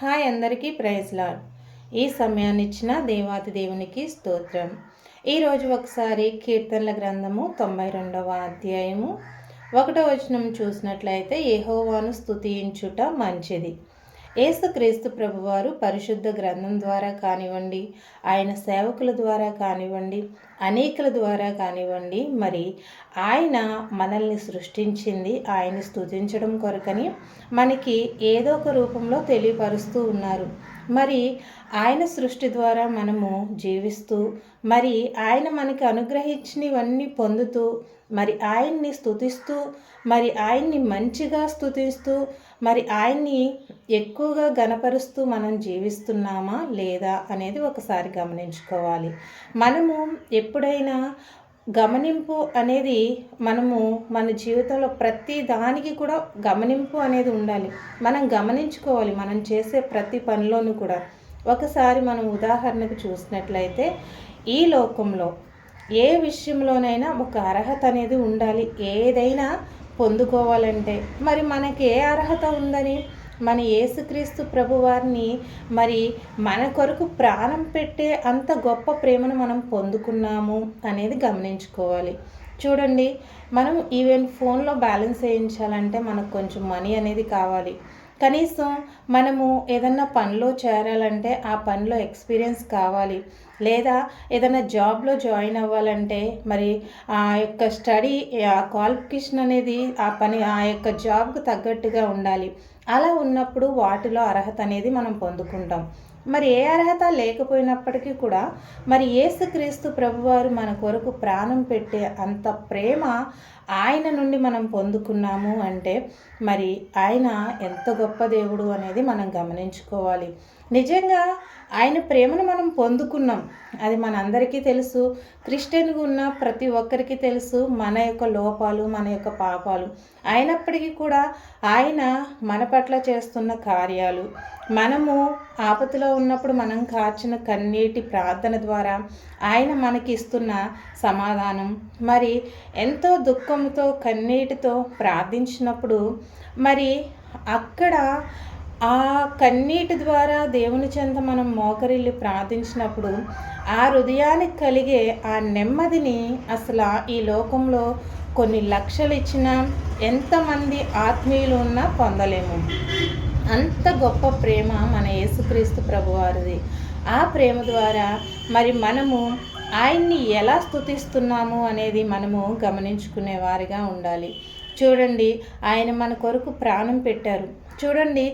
Hi అందరికీ praise lord. ఈ సమయాన్ని ఇచ్చిన దేవాతి దేవునికి స్తోత్రం. ఈరోజు ఒకసారి కీర్తనల గ్రంథము తొంభై రెండవ అధ్యాయము. ఒకటో వచనం చూసినట్లయితే ఏహోవాను స్తుతించుట మంచిది. ఏసుక్రీస్తు ప్రభువారు పరిశుద్ధ గ్రంథం ద్వారా కానివ్వండి ఆయన సేవకుల ద్వారా కానివ్వండి అనేకుల ద్వారా కానివ్వండి మరి ఆయన మనల్ని సృష్టించింది ఆయన స్థుతించడం కొరకని మనకి ఏదో ఒక రూపంలో తెలియపరుస్తూ ఉన్నారు. మరి ఆయన సృష్టి ద్వారా మనము జీవిస్తూ మరి ఆయన మనకి అనుగ్రహించినవన్నీ పొందుతూ మరి ఆయన్ని స్థుతిస్తూ మరి ఆయన్ని మంచిగా స్థుతిస్తూ మరి ఆయన్ని ఎక్కువగా గనపరుస్తూ మనం జీవిస్తున్నామా లేదా అనేది ఒకసారి గమనించుకోవాలి. మనము ఎప్పుడైనా గమనింపు అనేది మనము మన జీవితంలో ప్రతి దానికి కూడా గమనింపు అనేది ఉండాలి. మనం గమనించుకోవాలి. మనం చేసే ప్రతి పనిలోనూ కూడా. ఒకసారి మనం ఉదాహరణకు చూసినట్లయితే ఈ లోకంలో ఏ విషయంలోనైనా ఒక అర్హత అనేది ఉండాలి. ఏదైనా పొందుకోవాలంటే. మరి మనకి ఏ అర్హత ఉందని? మన యేసుక్రీస్తు ప్రభువారిని మరి మన కొరకు ప్రాణం పెట్టే అంత గొప్ప ప్రేమను మనం పొందుకున్నాము అనేది గమనించుకోవాలి. చూడండి మనం ఈవెన్ ఫోన్లో బ్యాలెన్స్ వేయించాలంటే మనకు కొంచెం మనీ అనేది కావాలి. కనీసం మనము ఏదన్నా పనిలో చేరాలంటే ఆ పనిలో ఎక్స్పీరియన్స్ కావాలి. లేదా ఏదైనా జాబ్లో జాయిన్ అవ్వాలంటే మరి ఆ యొక్క స్టడీ ఆ క్వాలిఫికేషన్ అనేది ఆ పని ఆ యొక్క జాబ్కు తగ్గట్టుగా ఉండాలి. అలా ఉన్నప్పుడు వాటిలో అర్హత అనేది మనం పొందుకుంటాం. మరి ఏ అర్హత లేకపోయినప్పటికీ కూడా మరి ఏసుక్రీస్తు ప్రభువారు మన కొరకు ప్రాణం పెట్టే అంత ప్రేమ ఆయన నుండి మనం పొందుకున్నాము అంటే మరి ఆయన ఎంత గొప్ప దేవుడు అనేది మనం గమనించుకోవాలి. నిజంగా ఆయన ప్రేమను మనం పొందుకున్నాం. అది మనందరికీ తెలుసు. క్రిస్టియన్గా ఉన్న ప్రతి ఒక్కరికి తెలుసు మన యొక్క లోపాలు మన యొక్క పాపాలు. అయినప్పటికీ కూడా ఆయన మన పట్ల చేస్తున్న కార్యాలు. మనము ఆపదలో ఉన్నప్పుడు మనం కార్చిన కన్నీటి ప్రార్థన ద్వారా ఆయన మనకి ఇస్తున్న సమాధానం. మరి ఎంతో దుఃఖం దుఃఖంతో కన్నీటితో ప్రార్థించినప్పుడు మరి అక్కడ ఆ కన్నీటి ద్వారా దేవుని చెంత మనం మోకరిల్లి ప్రార్థించినప్పుడు ఆ హృదయానికి కలిగే ఆ నెమ్మదిని అసలు ఈ లోకంలో కొన్ని లక్షలు ఇచ్చినా ఎంతమంది ఆత్మీయులు ఉన్నా పొందలేము. అంత గొప్ప ప్రేమ మన యేసుక్రీస్తు ప్రభువారిది. ఆ ప్రేమ ద్వారా మరి మనము ఆయన్ని ఎలా స్థుతిస్తున్నాము అనేది మనము గమనించుకునే వారిగా ఉండాలి. చూడండి ఆయన మన కొరకు ప్రాణం పెట్టారు. చూడండి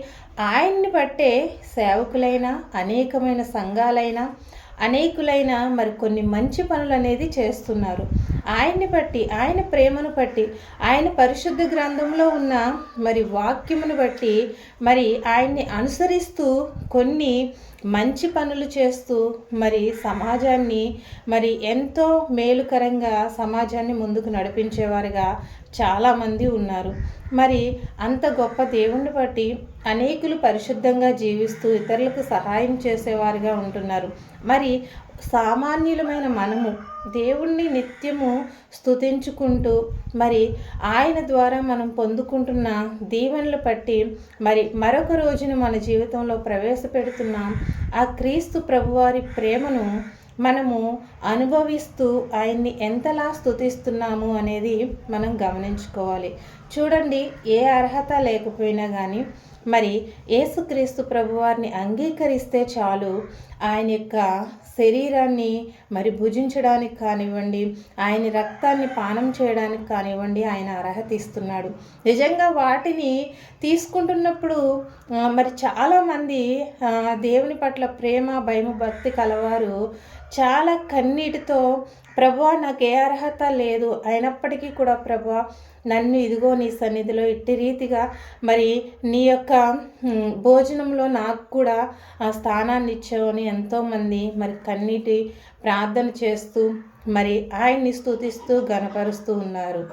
ఆయన్ని బట్టే సేవకులైన అనేకమైన సంఘాలైన అనేకులైన మరి కొన్ని మంచి పనులు అనేది చేస్తున్నారు. ఆయన్ని బట్టి ఆయన ప్రేమను బట్టి ఆయన పరిశుద్ధ గ్రంథంలో ఉన్న మరి వాక్యమును బట్టి మరి ఆయన్ని అనుసరిస్తూ కొన్ని మంచి పనులు చేస్తూ మరి సమాజాన్ని మరి ఎంతో మేలుకరంగా సమాజాన్ని ముందుకు నడిపించేవారుగా చాలామంది ఉన్నారు. మరి అంత గొప్ప దేవుణ్ణి బట్టి అనేకులు పరిశుద్ధంగా జీవిస్తూ ఇతరులకు సహాయం చేసేవారుగా ఉంటున్నారు. మరి సామాన్యులమైన మనము దేవుణ్ణి నిత్యము స్తుతించుకుంటూ మరి ఆయన ద్వారా మనం పొందుకుంటున్న దీవెనలు పట్టి మరి మరొక రోజును మన జీవితంలో ప్రవేశపెడుతున్నాం. ఆ క్రీస్తు ప్రభువారి ప్రేమను మనము అనుభవిస్తూ ఆయన్ని ఎంతలా స్థుతిస్తున్నాము అనేది మనం గమనించుకోవాలి. చూడండి ఏ అర్హత లేకపోయినా కానీ మరి యేసుక్రీస్తు ప్రభువారిని అంగీకరిస్తే చాలు. ఆయన యొక్క శరీరాన్ని మరి భుజించడానికి కానివ్వండి ఆయన రక్తాన్ని పానం చేయడానికి కానివ్వండి ఆయన అర్హత ఇస్తున్నాడు. నిజంగా వాటిని తీసుకుంటున్నప్పుడు మరి చాలామంది దేవుని పట్ల ప్రేమ భయము భక్తి కలవారు చాలా కన్నీటితో ప్రభా నాకు ఏ అర్హత లేదు. అయినప్పటికీ కూడా ప్రభా నన్ను ఇదిగో నీ సన్నిధిలో ఇట్టి రీతిగా మరి నీ యొక్క భోజనంలో నాకు కూడా ఆ స్థానాన్ని ఇచ్చావని ఎంతోమంది మరి కన్నీటి ప్రార్థన చేస్తూ మరి ఆయన్ని స్థుతిస్తూ గనపరుస్తూ ఉన్నారు.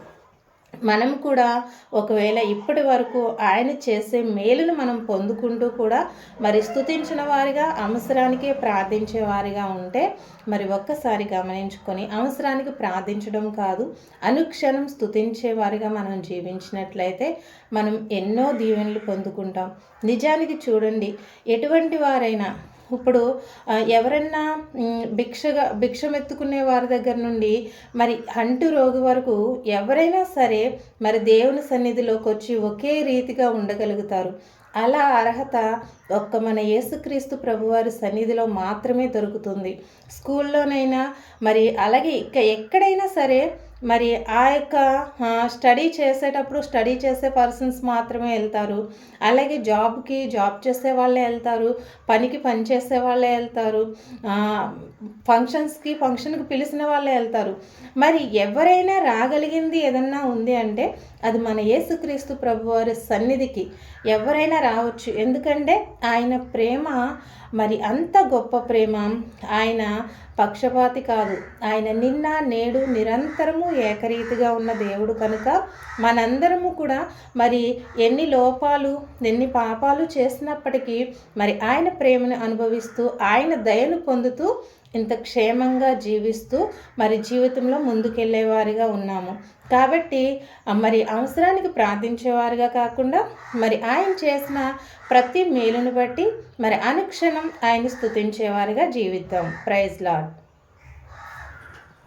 మనం కూడా ఒకవేళ ఇప్పటి వరకు ఆయన చేసే మేలును మనం పొందుకుంటూ కూడా మరి స్థుతించిన వారిగా అవసరానికే ప్రార్థించే వారిగా ఉంటే మరి ఒక్కసారి గమనించుకొని అవసరానికి ప్రార్థించడం కాదు అనుక్షణం స్థుతించే వారిగా మనం జీవించినట్లయితే మనం ఎన్నో దీవెనలు పొందుకుంటాం. నిజానికి చూడండి ఎటువంటి వారైనా ఇప్పుడు ఎవరన్నా భిక్షగా భిక్షమెత్తుకునే వారి దగ్గర నుండి మరి అంటు రోగి వరకు ఎవరైనా సరే మరి దేవుని సన్నిధిలోకి వచ్చి ఒకే రీతిగా ఉండగలుగుతారు. అలా అర్హత ఒక్క మన యేసుక్రీస్తు ప్రభువారి సన్నిధిలో మాత్రమే దొరుకుతుంది. స్కూల్లోనైనా మరి అలాగే ఇక ఎక్కడైనా సరే మరి ఆ యొక్క స్టడీ చేసేటప్పుడు స్టడీ చేసే పర్సన్స్ మాత్రమే వెళ్తారు. అలాగే జాబ్కి జాబ్ చేసే వాళ్ళే వెళ్తారు. పనికి పని చేసే వాళ్ళే వెళ్తారు. ఫంక్షన్స్కి ఫంక్షన్కి పిలిచిన వాళ్ళే వెళ్తారు. మరి ఎవరైనా రాగలిగింది ఏదన్నా ఉంది అంటే అది మన యేసుక్రీస్తు ప్రభువారి సన్నిధికి ఎవరైనా రావచ్చు. ఎందుకంటే ఆయన ప్రేమ మరి అంత గొప్ప ప్రేమ. ఆయన పక్షపాతి కాదు. ఆయన నిన్న నేడు నిరంతరము ఏకరీతిగా ఉన్న దేవుడు కనుక మనందరము కూడా మరి ఎన్ని లోపాలు ఎన్ని పాపాలు చేసినప్పటికీ మరి ఆయన ప్రేమను అనుభవిస్తూ ఆయన దయను పొందుతూ ఇంత క్షేమంగా జీవిస్తూ మరి జీవితంలో ముందుకెళ్ళేవారిగా ఉన్నాము. కాబట్టి మరి అవసరానికి ప్రార్థించేవారుగా కాకుండా మరి ఆయన చేసిన ప్రతి మేలును బట్టి మరి అనుక్షణం ఆయన స్థుతించేవారుగా జీవిద్దాం. Praise lord